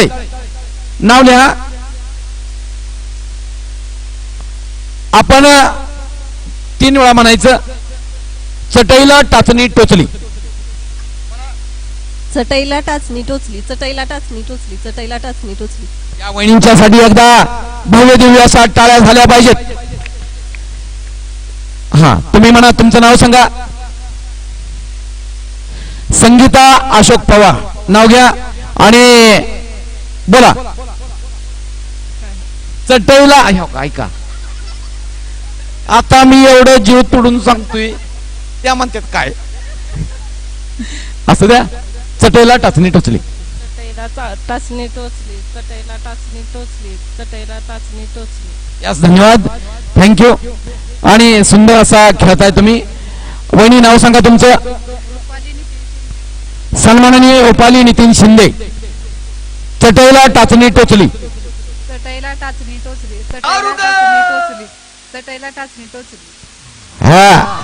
जगदाळे नाव लिहा. आपण तीन वेळा म्हणायचं. चटईला टाचणी टोचली. चटईला टाचणी टोचली चटईला टाचणी टोचली चटईला टाचणी टोचली. या वहिनींच्यासाठी एकदा भव्य दिव्य अशा टाळ्या झाल्या पाहिजेत. हा तुम्ही म्हणा तुमचं नाव सांगा. संगीता अशोक पवार. नाव घ्या. आणि बोला. चटईला अहो, ऐका. आता मी एवढं जीव तोडून सांगतोय त्या म्हणतात काय? असं द्या. चटईला टाचणी टोचली. चटईला चा- टाचणी टोचली चटईला टाचणी टोचली चटईला टाचणी टोचली. यास धन्यवाद. थँक्यू आणि सुंदर असा खेळताय तुम्ही. वहिनी नाव सांगा तुमचं. सन्माननीय रुपाली नितीन शिंदे. चटईला टाचणी टोचली. चटईला टाचणी टोचली चटईला टाचणी टोचली चटईला टाचणी टोचली. हा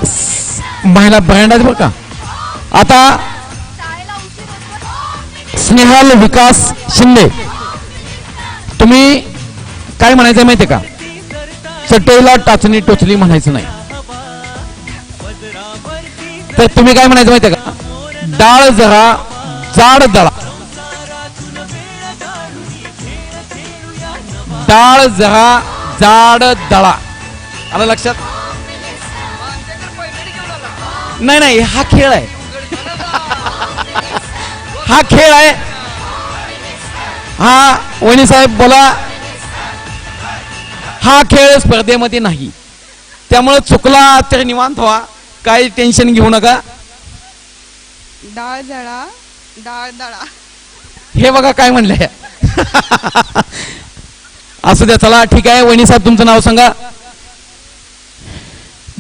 महिला ब्रँड आहेत बरं का? आता स्नेहल विकास शिंदे तुम्ही काय म्हणायचं माहितीये का? चटईला टाचणी टोचली म्हणायचं नाही. तर तुम्ही काय म्हणायचं माहितीये का? डाळ जरा जाड दळा. डाळ जरा जाड दळा. आलं लक्षात? नाही नाही हा खेळ आहे. हा खेळ आहे. हा वहिनी साहेब बोला. हा खेळ स्पर्धेमध्ये नाही. त्यामुळे चुकला तर निवांत व्हा. काही टेन्शन घेऊ नका. डाळ जळा डाळ दळा. हे बघा काय म्हणले असू द्या चला ठीक आहे. वहिनी साहेब तुमचं नाव सांगा.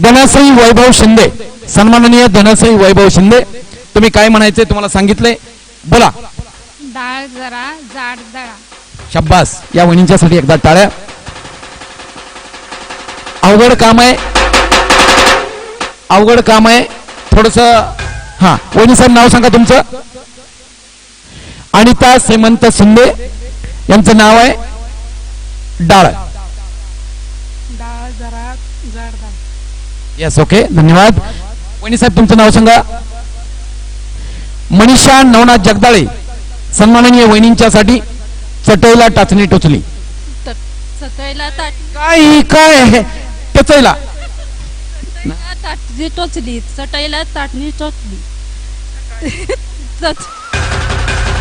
धनश्री वैभव शिंदे. सन्माननीय धनश्री वैभव शिंदे. तुम्ही काय म्हणायचे तुम्हाला सांगितलंय बोला. डाळ जरा जाड दळा शब्बास या वहिनींच्यासाठी एकदा टाळ्या. अवघड काम आहे. अवघड काम आहे. थोडस हा वहिनी साहेब नाव सांगा तुमचं. अनिता श्रीमंत शिंदे. यांचं नाव आहे. डाळ. डाळ जरा जाड दळा येस ओके धन्यवाद. वहिनी साहेब तुमचं नाव सांगा. मनीषा नवनाथ जगदाळे सन्माननीय वहिनींच्यासाठी चटईला टाचणी टोचली. काय काय? टचईला. टाचणी टोचली चटईला टाचणी टोचली.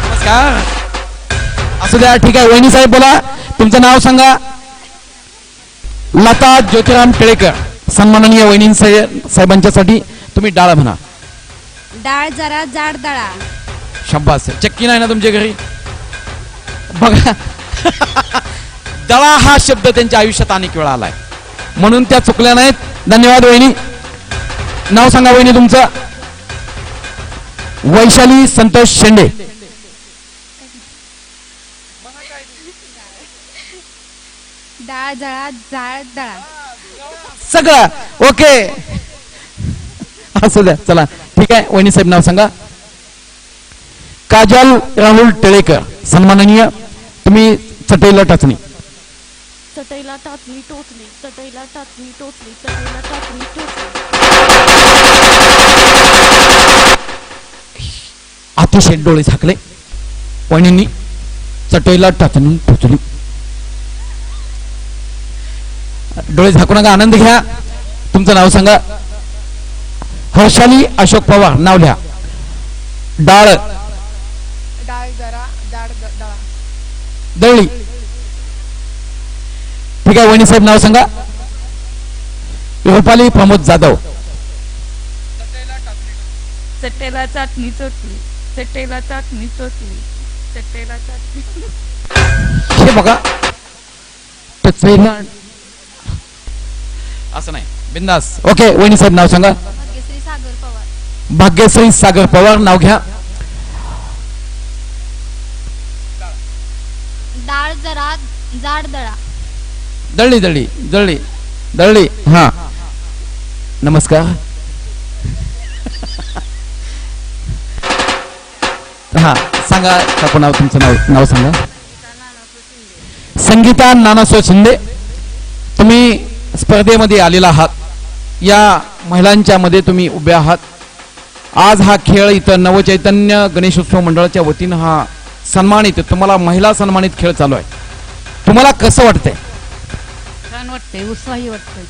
नमस्कार. असू द्या ठीक आहे. वहिनी साहेब बोला. तुमचं नाव सांगा. लता ज्योतिराम टिळेकर सन्माननीय वहिनी साहेबांच्यासाठी तुम्ही डाळ म्हणा. डाळ जरा जाड दळा. शब्बास चक्की नाही ना तुमच्या घरी? बघा. दळा हा शब्द त्यांच्या आयुष्यात अनेक वेळा आलाय. म्हणून त्या चुकल्या नाहीत. धन्यवाद वहिनी. नाव सांगा वहिनी तुमचं. वैशाली संतोष शेंडे. डाळ जळा जाड दळा. सगळं. ओके. असू द्या चला. ठीक आहे वहिनी साहेब नाव सांगा. काजल राहुल टिळेकर. सन्माननीय तुम्ही चटईला टाचणी. चटईला टाचणी टोचली चटईला टाचणी टोचली चटईला टाचणी टोचली अतिशय डोळे झाकले. वहिनींनी चटईला टाचणी टोचली डोळे झाकू नका आनंद घ्या. तुमचं नाव सांगा. हर्षाली अशोक पवार नाव लिहा. डाळ. दळा. दळली ठीक आहे वहिनी साहेब नाव सांगा. रुपाली प्रमोद जाधव. चटईला चाटणी टोचली चटईला चाटणी टोचली चटईला चाटणी. हे बघा. बिंदास. ओके वहिनी साहेब नाव सांगा. भाग्यश्री सागर पवार. भाग्यश्री सागर पवार नाव घ्या. डाळ जरा जाड दळा. दळली दळली दळली दळली. हा. नमस्कार. हा सांगा काकू नाव तुमचं नाव नाव सांगा. संगीता नानासो शिंदे. तुम्ही स्पर्धेमध्ये आलेला आहात. या महिलांच्या मध्ये तुम्ही उभ्या आहात. आज हा खेळ इथं नवचैतन्य गणेशोत्सव मंडळाच्या वतीनं हा सन्मानित तुम्हाला महिला सन्मानित खेळ चालू आहे. तुम्हाला कसं वाटतंय? छान वाटतंय उत्साही वाटतंय.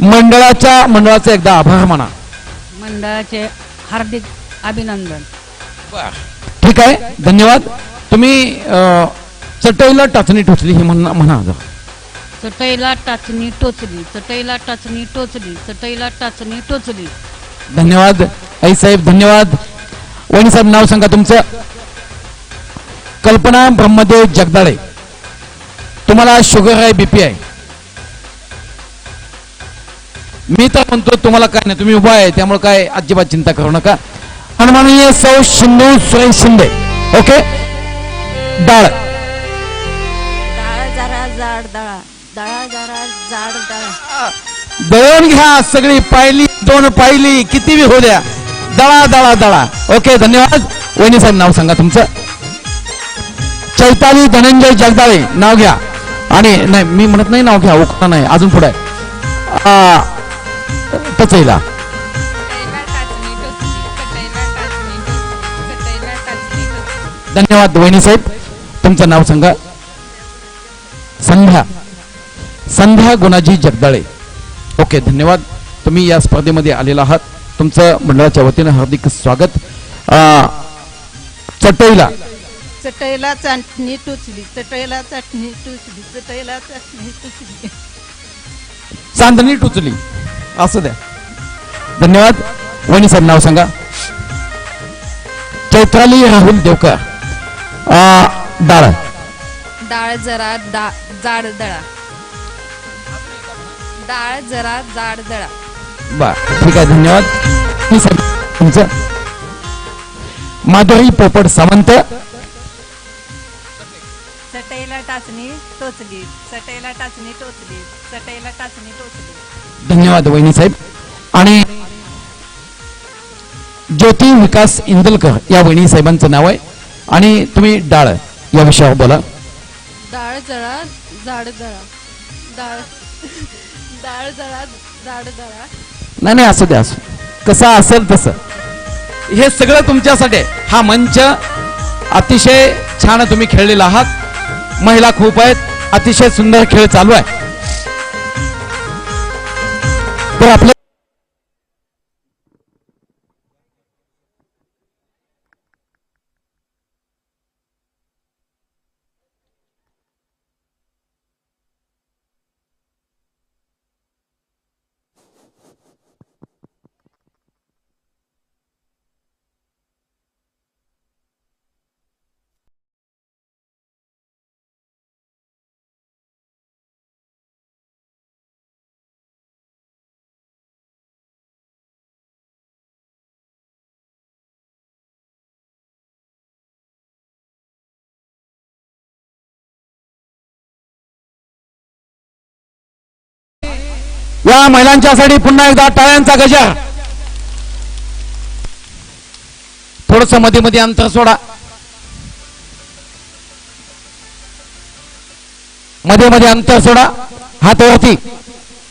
मंडळाच्या मंडळाचा एकदा आभार माना. मंडळाचे हार्दिक अभिनंदन. ठीक आहे धन्यवाद. तुम्ही अं, चटईला टाचणी टोचली ही म्हणा म्हणा आता. चटईला टाचणी टोचली चटईला टाचणी टोचली चटईला टाचणी टोचली. धन्यवाद. आई साहेब धन्यवाद. वहिनी साहेब नाव सांगा तुमचं. कल्पना ब्रह्मदेव जगदाळे. तुम्हाला शुगर आहे बीपी आहे. मी तर म्हणतो तुम्हाला काय नाही तुम्ही उभा आहे त्यामुळे काय अजिबात चिंता करू नका. आणि माननीय सौ शिंदू सुरेश शिंदे ओके? डाळ डाळ जाड दळा दळा जाड दळा. दळून घ्या सगळी पाहिली दोन पायली किती बी होऊ द्या. दळा दळा दळा. ओके धन्यवाद. वहिनी साहेब नाव सांगा तुमचं. चैताली धनंजय जगदाळे नाव घ्या. आणि नाही मी म्हणत नाही नाव घ्या उकळा नाही अजून पुढे. टचईला धन्यवाद वहिनी साहेब. तुमचं नाव सांगा. संध्या. संध्या गुणाजी जगदाळे. ओके धन्यवाद. तुम्ही या स्पर्धेमध्ये आलेला आहात. तुमचं मंडळाच्या वतीनं हार्दिक स्वागत. चटईला. चटईला चटणी टुचली चटईला चटणी टुचली चटईला चटणी टुचली. चांदणी टुचली. असं द्या. धन्यवाद. वहिनी साहेब नाव सांगा. चैत्राली राहुल देवकर. अं, डाळ डाळ जरा दा जाड दळा डाळ जरा जाड दळा बर ठीक आहे धन्यवाद. तुमचं. माधुरी पोपट सावंत. चटईला टाचणी टोचली. चटईला टाचणी टोचली. चटईला टाचणी टोचली. धन्यवाद वहिनी साहेब. आणि ज्योती विकास इंदलकर या वहिनी साहेबांचं नाव आहे. आणि तुम्ही डाळ या विषयावर बोला. डाळ जळा जाड जळा डाळ. डाळ जळा जाड जळा नाही नाही असं द्या असू कसं असेल तसं. हे सगळं तुमच्यासाठी आहे. हा मंच अतिशय छान तुम्ही खेळलेला आहात. महिला खूप आहेत. अतिशय सुंदर खेळ चालू आहे. तर आपल्या या महिलांच्यासाठी पुन्हा एकदा टाळ्यांचा गजर. थोडसमध्ये मध्ये अंतर सोडा. मध्ये मध्ये अंतर सोडा. हात वरती.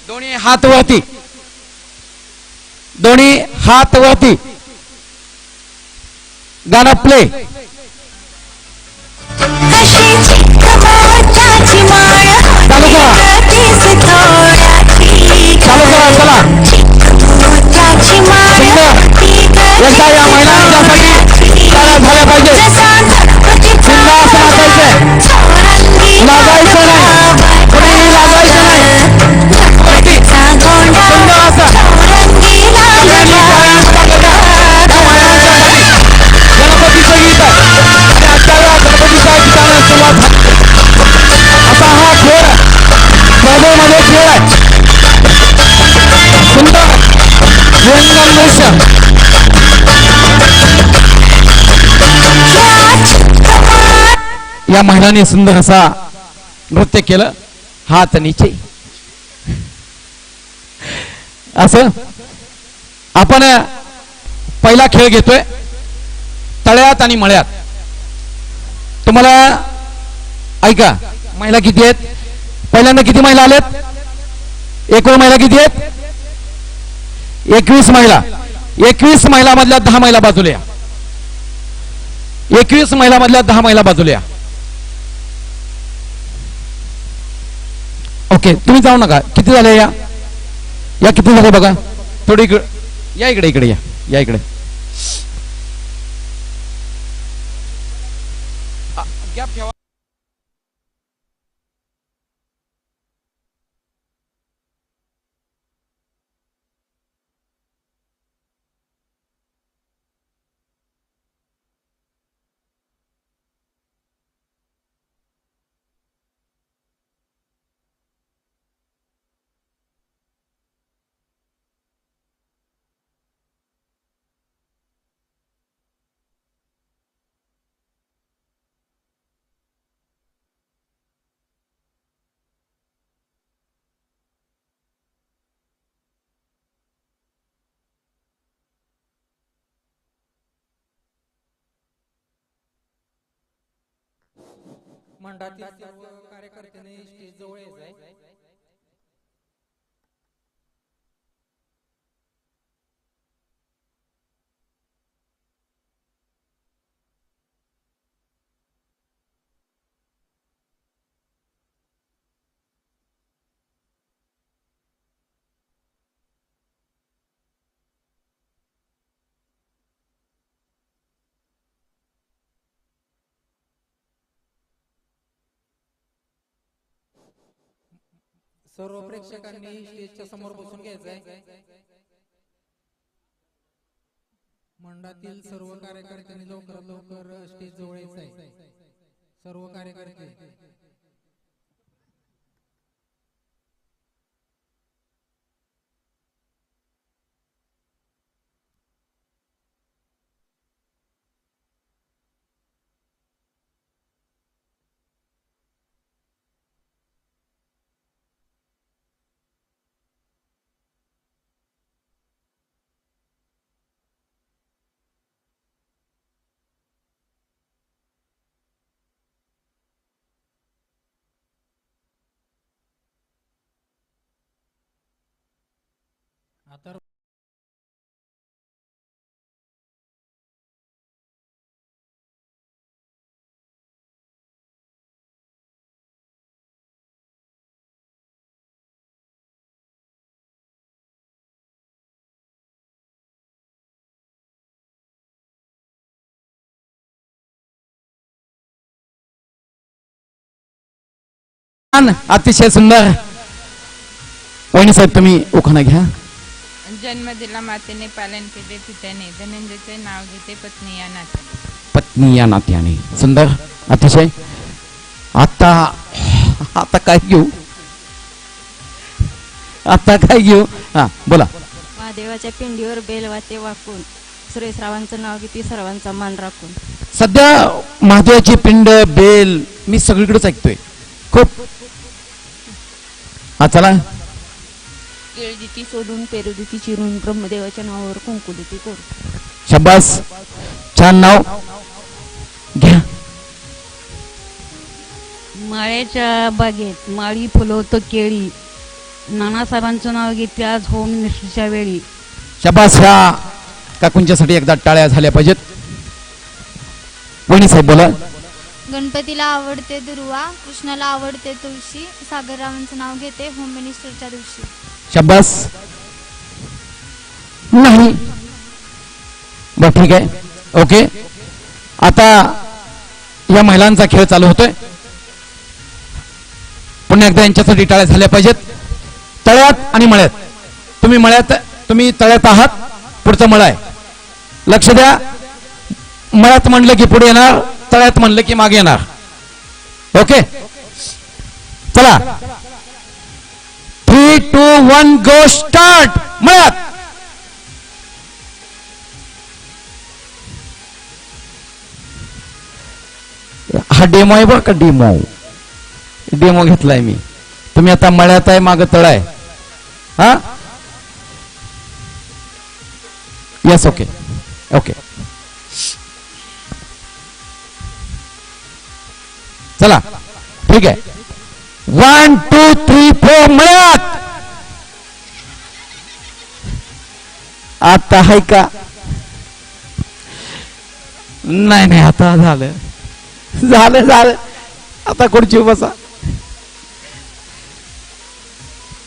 दोन्ही हात वरती. दोन्ही हात वरती. गाणं प्ले सुंदर. विरंगम दृश्य या महिलांनी सुंदर असा नृत्य केलं. हात नीचे. असं. आपण पहिला खेळ घेतोय. तळ्यात आणि मळ्यात. तुम्हाला ऐका. महिला किती आहेत? पहिल्यांदा किती महिला आल्यात एकूण महिला किती आहेत? एकवीस महिला. एकवीस महिला मधल्या दहा महिला बाजूला या. एकवीस महिला मधल्या दहा महिला बाजूला या. ओके तुम्ही जाऊ नका. किती झाले या? या किती झाले बघा? थोडी इकडे या इकडे इकडे या. या इकडे. मंडळातील सर्व कार्यकर्त्यांनी स्टेज जवळ यायचंय सर्व प्रेक्षकांनी स्टेजच्या समोर बसून घ्यायचंय. मंडळातील सर्व कार्यकर्त्यांनी लवकरात लवकर स्टेज जवळ यायचंय. सर्व कार्यकर्ते आता अतिशय सुंदर. वहिनी साहेब तुम्ही उखाणा घ्या. जन्म दिला मातेने पालन केले पित्याने. धनंजयचे नाव घेते पत्नी या नात्याने. पत्नी या नात्याने. सुंदर अतिशय. आता आता काय घेऊ? आता काय घेऊ? हा बोला. महादेवाच्या पिंडीवर बेल वाते वाकून सुरेशरावांचं नाव घेते सर्वांचा मान राखून. सध्या महादेवाची पिंड बेल मी सगळीकडेच ऐकतोय. खूप. हा चला. केळदिती सोडून पेरुदिती चिरून ब्रह्मदेवाच्या नावावर कुंकुदिती करू. शब्बास छान नाव. घ्या. माळ्याच्या बागेत माळी फुलवतं केळी. नानासाहेबांचं नाव घेते आज होम मिनिस्टरच्या वेळी. शब्बास ह्या. काकूंच्यासाठी एकदा टाळ्या झाल्या पाहिजेत. वहिनी साहेब बोला. गणपतीला आवडते दुर्वा कृष्णाला आवडते तुळशी. सागररावांचं नाव घेते होम मिनिस्टरच्या दिवशी. शब्बास नाही. बर ठीक आहे. ओके. आता या महिलांचा खेळ चालू होतोय. पुन्हा एकदा यांच्यासाठी टाळ्या झाल्या पाहिजेत. तळ्यात आणि मळ्यात. तुम्ही मळ्यात तुम्ही तळ्यात आहात. पुढचं मळ आहे. लक्ष द्या. मळ्यात म्हणलं की पुढे येणार तळ्यात म्हणलं की मागे येणार. ओके? चला. Three two one go start मत हा डेमो आहे बरं का डेमो? डेमो घेतलाय मी. तुम्ही आता मळ्यात आहे माग तळाय आहे. हा? येस ओके ओके चला. ठीक आहे. वन टू थ्री फोर मळ्यात आता हाय का? नाही नाही आता झालं. झालं झालं. आता खुर्ची बसा.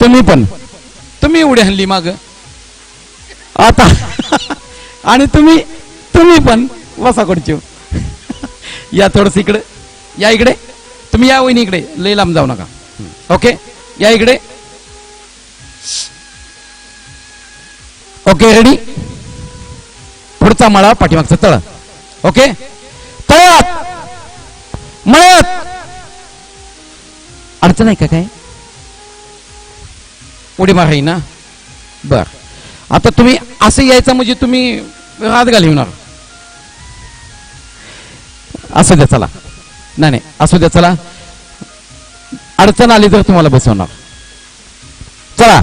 तुम्ही पण. तुम्ही उडी हल्ली माग. आता. आणि तुम्ही तुम्ही पण बसा खुर्ची या थोडस इकडे. या इकडे. तुम्ही या वहिनी इकडे लई लांब जाऊ नका. ओके? या इकडे. ओके रेडी पुढचा मळा पाठीमागचा तळ. ओके? तळ्यात! मळ्यात! अडचण आहे का काय? उडी माराई ना. बर. आता तुम्ही असं यायचं म्हणजे तुम्ही हात घालवणार. असं द्या चला. नाही नाही असू द्या चला. अडचण आली तर तुम्हाला बसवणार. चला.